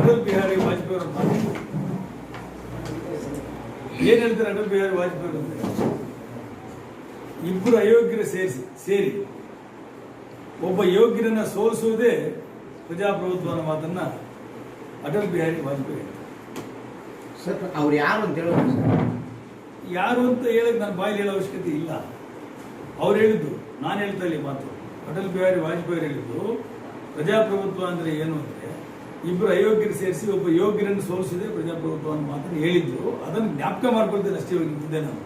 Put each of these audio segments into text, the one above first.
ಅಟಲ್ ಬಿಹಾರಿ ವಾಜಪೇಯಿ ಅವರ ಮಾತು? ಏನ್ ಹೇಳ್ತಾರೆ ಅಟಲ್ ಬಿಹಾರಿ ವಾಜಪೇಯಿ ಅವರು? ಇಬ್ಬರು ಅಯೋಗ್ಯರು ಸೇರಿಸಿ ಸೇರಿ. ಒಬ್ಬ ಯೋಗ್ಯರನ್ನ ಸೋಲಿಸುವುದೇ ಪ್ರಜಾಪ್ರಭುತ್ವ ಅನ್ನೋ ಮಾತನ್ನ ಅಟಲ್ ಬಿಹಾರಿ ವಾಜಪೇಯಿ. ಸರ್ ಅವ್ರು ಯಾರು ಅಂತ ಹೇಳೋದು ಯಾರು ಅಂತ ಹೇಳಕ್ ನನ್ನ ಬಾಯಲ್ಲಿ ಹೇಳೋ ಅವಶ್ಯಕತೆ ಇಲ್ಲ. ಅವ್ರು ಹೇಳಿದ್ದು ನಾನು ಹೇಳ್ತಾ ಇಲ್ಲ ಮಾತು. ಅಟಲ್ ಬಿಹಾರಿ ವಾಜಪೇಯಿ ಹೇಳಿದ್ದು ಪ್ರಜಾಪ್ರಭುತ್ವ ಅಂದ್ರೆ ಏನು ಅಂದ್ರೆ ಇಬ್ಬರು ಅಯೋಗ್ಯರು ಸೇರಿಸಿ ಒಬ್ಬ ಯೋಗ್ಯರನ್ನು ಸೋಲಿಸಿದೆ ಪ್ರಜಾಪ್ರಭುತ್ವ ಮಾತ್ರ ಮಾತನ್ನು ಹೇಳಿದ್ರು. ಅದನ್ನು ಜ್ಞಾಪಕ ಮಾಡ್ಕೊಳ್ತೇನೆ ಅಷ್ಟೇ ಹೋಗಿದ್ದೆ ನಾನು.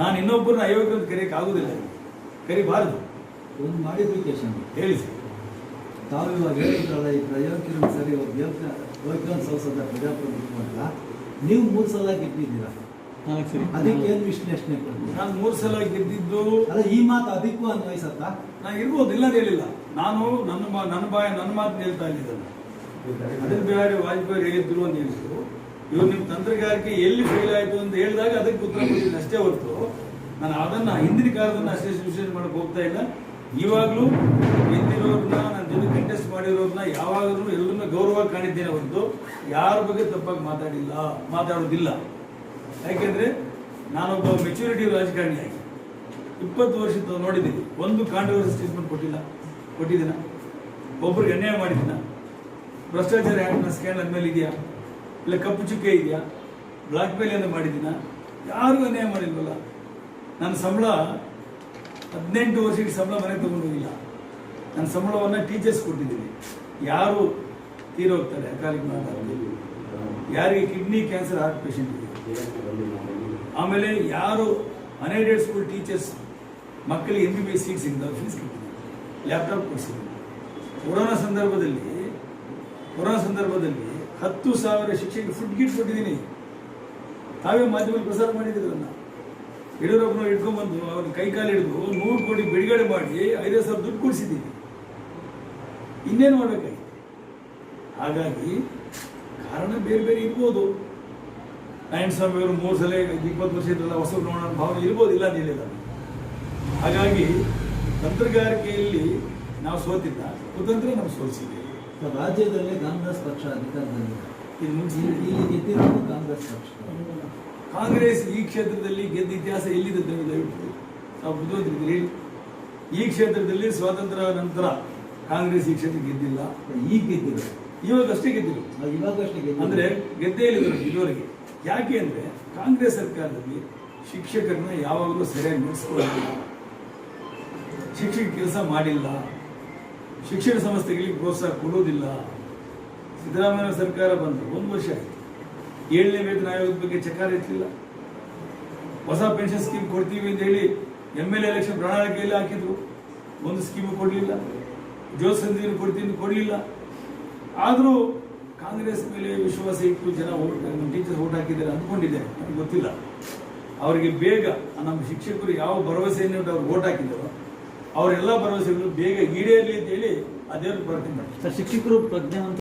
ನಾನು ಇನ್ನೊಬ್ಬರನ್ನ ಅಯೋಗ್ಯ ಅಂತ ಕರೆಯಕ್ಕೆ ಆಗುದಿಲ್ಲ ಕರಿಬಾರದು. ಒಂದು ಮಾಡಿಫಿಕೇಶನ್ ಹೇಳಿ ಸರ್. ತಾವು ಇವಾಗ ಹೇಳಿದ್ರಲ್ಲ ಈ ಪ್ರಯೋಗ್ಯರನ್ನು ಸರಿ ಯೋಗ್ಯನ ಸೋಲಿಸೋದ ಪ್ರಜಾಪ್ರಭುತ್ವ ಅಂತ ನೀವು ಮೂರು ಸಲ ಗೆದ್ದಿದ್ದೀರಾ? ಅದಕ್ಕೆ ಏನು ವಿಶ್ಲೇಷಣೆ ಕೊಡ್ತೀರಾ? ನಾನು ಮೂರು ಸಲ ಗೆದ್ದಿದ್ದು ಅಲ್ಲ ಈ ಮಾತು ಅದಕ್ಕೂ ಅನ್ವಯಿಸತ್ತಾ? ನಾನು ಇರ್ಬೋದು ಇಲ್ಲ ಅಂತ ಹೇಳಿಲ್ಲ. ನಾನು ನನ್ನ ನನ್ನ ಬಾಯ ನನ್ನ ಮಾತು ಹೇಳ್ತಾ ಇದ್ದಿದ್ದನ್ನು ಅಟಲ್ ಬಿಹಾರಿ ವಾಜಪೇಯಿ ಹೇಳಿದ್ರು ಅಂತ ಹೇಳಿದ್ರು ಇವ್ರು ನಿಮ್ಮ ತಂತ್ರಗಾರಿಕೆ ಎಲ್ಲಿ ಫೇಲ್ ಆಯ್ತು ಅಂತ ಹೇಳಿದಾಗ ಅದಕ್ಕೆ ಉತ್ತರ ಕೊಟ್ಟಿದ್ದೀನಿ ಅಷ್ಟೇ ಹೊರತು, ನಾನು ಅದನ್ನ ಹಿಂದಿನ ಕಾಲದನ್ನ ಅಷ್ಟೇ ವಿಶ್ಲೇಷಣೆ ಮಾಡಕ್ ಹೋಗ್ತಾ ಇಲ್ಲ. ಇವಾಗಲೂ ಹಿಂದಿರೋರ್ನ ನನ್ನ ಜೊತೆ ಕಂಟೆಸ್ಟ್ ಮಾಡಿರೋರ್ನ ಯಾವಾಗಲೂ ಎಲ್ಲರನ್ನ ಗೌರವ ಕಾಣಿದ್ದೇನೆ ಹೊರತು ಯಾರ ಬಗ್ಗೆ ತಪ್ಪಾಗಿ ಮಾತಾಡಿಲ್ಲ, ಮಾತಾಡೋದಿಲ್ಲ. ಯಾಕೆಂದ್ರೆ ನಾನೊಬ್ಬ ಮೆಚುರಿಟಿ ರಾಜಕಾರಣಿಯಾಗಿ ಇಪ್ಪತ್ತು ವರ್ಷದ ನೋಡಿದ್ದೀನಿ. ಒಂದು ಕಾಂಟ್ರವರ್ಸಿ ಸ್ಟೇಟ್ಮೆಂಟ್ ಕೊಟ್ಟಿಲ್ಲ, ಕೊಟ್ಟಿದ್ದೀನ. ಒಬ್ಬರಿಗೆ ಅನ್ಯಾಯ ಮಾಡಿದ್ದೀನ. ಭ್ರಷ್ಟಾಚಾರ ಆ್ಯಕ್ಟ್ನ ಸ್ಕ್ಯಾನ್ ಮೇಲೆ ಇದೆಯಾ? ಇಲ್ಲ ಕಪ್ಪು ಚುಕ್ಕೆ ಇದೆಯಾ? ಬ್ಲಾಕ್ ಮೇಲ್ ಏನು ಮಾಡಿದ್ದೀನ? ಯಾರಿಗೂ ಅನ್ಯಾಯ ಮಾಡಿಲ್ವಲ್ಲ? ನನ್ನ ಸಂಬಳ ಹದಿನೆಂಟು ವರ್ಷಕ್ಕೆ ಸಂಬಳ ಮನೆ ತಗೊಂಡೋಗಿಲ್ಲ. ನನ್ನ ಸಂಬಳವನ್ನು ಟೀಚರ್ಸ್ ಕೊಟ್ಟಿದ್ದೀನಿ. ಯಾರು ತೀರೋಗ್ತಾರೆ ಅಕಾಲಿಕ ಮರಣದಲ್ಲಿ ಯಾರಿಗೆ ಕಿಡ್ನಿ ಕ್ಯಾನ್ಸರ್ ಹಾರ್ಟ್ ಪೇಷಂಟ್ ಇದೆ. ಆಮೇಲೆ ಯಾರು ಅನ್ಎಡೆಡ್ ಸ್ಕೂಲ್ ಟೀಚರ್ಸ್ ಮಕ್ಕಳಿಗೆ M B B S seat ಸಿಗ್ತಾವೆ ಫೀಸ್ ಕೊಟ್ಟಿದ್ದೀನಿ ಲ್ಯಾಪ್ಟಾಪ್ ಕೊಡಿಸಿದ್ದೀನಿ ಕೊರೋನಾ ಸಂದರ್ಭದಲ್ಲಿ ಕೊರೋನಾ ಸಂದರ್ಭದಲ್ಲಿ ಹತ್ತು ಸಾವಿರ ಶಿಕ್ಷಕರಿಗೆ ಫುಡ್ ಗಿಟ್ ಕೊಟ್ಟಿದ್ದೀನಿ. ತಾವೇ ಮಾಧ್ಯಮದಲ್ಲಿ ಪ್ರಸಾರ ಅದನ್ನು. ಯಡಿಯೂರಪ್ಪನವ್ರು ಇಟ್ಕೊಂಡ್ಬಂದು ಕೈ ಕಾಲು ಹಿಡಿದು ನೂರು ಕೋಟಿ ಬಿಡುಗಡೆ ಮಾಡಿ ಐದೈದು ಸಾವಿರ ದುಡ್ಡು ಕೊಡಿಸಿದ್ದೀನಿ ಇನ್ನೇನು ಮಾಡಬೇಕಾಗಿತ್ತು? ಹಾಗಾಗಿ ಕಾರಣ ಬೇರೆ ಬೇರೆ ಇರ್ಬೋದು. ಸ್ವಾಮಿ ಅವರು ಮೂರು ಸಲ ಇಪ್ಪತ್ತು ವರ್ಷ ಹೊಸ ನೋಡೋಣ ಭಾವನೆ ಇರ್ಬೋದು ಇಲ್ಲ ಅಂತ ಹೇಳಿಲ್ಲ ಹಾಗಾಗಿ ತಂತ್ರಗಾರಿಕೆಯಲ್ಲಿ ನಾವು ಸೋತಿಲ್ಲ ಕುತಂತ್ರ ನಾವು ಸೋಲಿಸಿದ್ದೇವೆ ರಾಜ್ಯದಲ್ಲಿ ಕಾಂಗ್ರೆಸ್ ಪಕ್ಷ ಅಧಿಕಾರದಲ್ಲಿದೆ. ಇಲ್ಲಿ ಗೆದ್ದಿರೋದು ಕಾಂಗ್ರೆಸ್ ಪಕ್ಷ. ಕಾಂಗ್ರೆಸ್ ಈ ಕ್ಷೇತ್ರದಲ್ಲಿ ಗೆದ್ದ ಇತಿಹಾಸ ಎಲ್ಲಿದೆ ದಯವಿಟ್ಟು ನಾವು ಬುದ್ಧಿವಂತರಿದ್ದೀರಿ ಹೇಳಿ. ಈ ಕ್ಷೇತ್ರದಲ್ಲಿ ಸ್ವಾತಂತ್ರ್ಯ ನಂತರ ಕಾಂಗ್ರೆಸ್ ಈ ಕ್ಷೇತ್ರ ಗೆದ್ದಿಲ್ಲ. ಈಗ ಗೆದ್ದಿಲ್ಲ. ಇವಾಗಷ್ಟೇ ಗೆದ್ದಿಲ್ಲ. ಇವಾಗಷ್ಟೇ ಗೆದ್ದ ಅಂದ್ರೆ ಗೆದ್ದೇ ಇಲ್ಲ ಇದುವರೆಗೆ. ಯಾಕೆ ಅಂದ್ರೆ ಕಾಂಗ್ರೆಸ್ ಸರ್ಕಾರದಲ್ಲಿ ಶಿಕ್ಷಕರನ್ನ ಯಾವಾಗಲೂ ಸರಿಯಾಗಿ ನಡೆಸ್ಕೊಳ್ಳಿಲ್ಲ ಶಿಕ್ಷಕ ಕೆಲಸ ಮಾಡಿಲ್ಲ. ಶಿಕ್ಷಣ ಸಂಸ್ಥೆಗಳಿಗೆ ಪ್ರೋತ್ಸಾಹ ಕೊಡೋದಿಲ್ಲ. ಸಿದ್ದರಾಮಯ್ಯ ಸರ್ಕಾರ ಬಂದು ಒಂದು ವರ್ಷ ಏಳನೇ ವೇತನ ಆಯೋಗದ ಬಗ್ಗೆ ಚಕಾರ ಇರ್ತಿಲ್ಲ ಹೊಸ ಪೆನ್ಷನ್ ಸ್ಕೀಮ್ ಕೊಡ್ತೀವಿ ಅಂತ ಹೇಳಿ ಎಂ ಎಲ್ ಎಲೆಕ್ಷನ್ ಪ್ರಣಾಳಿಕೆಯಲ್ಲಿ ಹಾಕಿದ್ರು. ಒಂದು ಸ್ಕೀಮು ಕೊಡಲಿಲ್ಲ. ಜ್ಯೋತ್ ಸಂಧಿಯನ್ನು ಕೊಡ್ತೀನಿ ಕೊಡಲಿಲ್ಲ. ಆದರೂ ಕಾಂಗ್ರೆಸ್ ಮೇಲೆ ವಿಶ್ವಾಸ ಇಟ್ಟು ಜನ ಓಟ್ ಟೀಚರ್ಸ್ ಓಟ್ ಹಾಕಿದ್ದಾರೆ ಅಂದ್ಕೊಂಡಿದ್ದಾರೆ. ನನಗೆ ಗೊತ್ತಿಲ್ಲ. ಅವರಿಗೆ ಬೇಗ ನಮ್ಮ ಶಿಕ್ಷಕರು ಯಾವ ಭರವಸೆಯನ್ನು ಅವ್ರು ಓಟ್ ಹಾಕಿದ್ದಾರೋ ಅವರೆಲ್ಲ ಭರವಸೆಗಳು ಬೇಗ ಈಡೇರಲಿ ಅಂತ ಹೇಳಿ ಅದೇ ಪ್ರಾರ್ಥನೆ ಮಾಡ್ತಾರೆ. ಶಿಕ್ಷಕರು ಪ್ರಜ್ಞಾವಂತ